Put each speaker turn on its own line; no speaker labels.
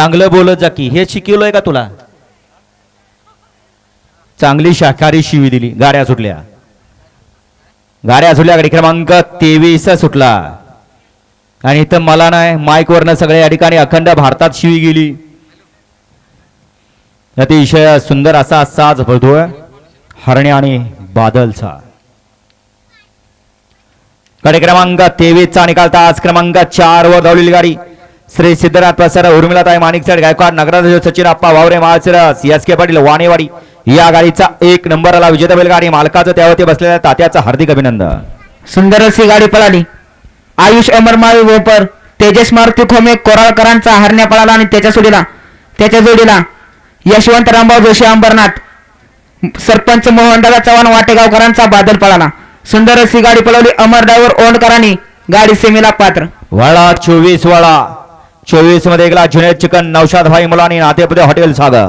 चांगलं बोलत जा की हे शिकवलंय का तुला? चांगली शाकाहारी शिवी दिली गाड्या सुटल्या. गाड्या सुटल्या गाडी क्रमांक तेवीस सुटला. आणि इथं मला नाही माईक वरनं सगळ्या या ठिकाणी अखंड भारतात शिवी गेली. अतिशय सुंदर असा साज भरतोय हरणे आणि बादलचा. गाडी क्रमांक तेवीसचा निकाल तास क्रमांक चार वर धावलेली गाडी. श्री सिद्धनाथ प्रसाद उर्मिलाताई माणिकचड गायकवाड नगराध्यक्ष सचिन आप्पा वावरे माळशिरस एस के पाटील वाणेवाडी या गाडीचा एक नंबरला विजेता बैलगाडी मालकाचं त्यावरती बसलेल्या तात्याचं हार्दिक अभिनंदन.
सुंदर अशी गाडी पळाली. आयुष अमरमाळी वेपर तेजस मारुती खोमे कोराळकरांचा हरण्या पळाला आणि त्याच्या जोडीला त्याच्या जोडीला यशवंत रामभाऊ जोशी अंबरनाथ सरपंच मोहनदादा चव्हाण वाटेगावकरांचा बादल पळाला. सुंदर अशी गाडी पळवली अमर ड्रायव्हर ओंडकरांनी गाडी सेमीला पात्र.
वळा चोवीस वळा. चोवीसमध्ये गेला जुनेद चिकन नौशाद भाई मुलानी नातेपुते हॉटेल सागर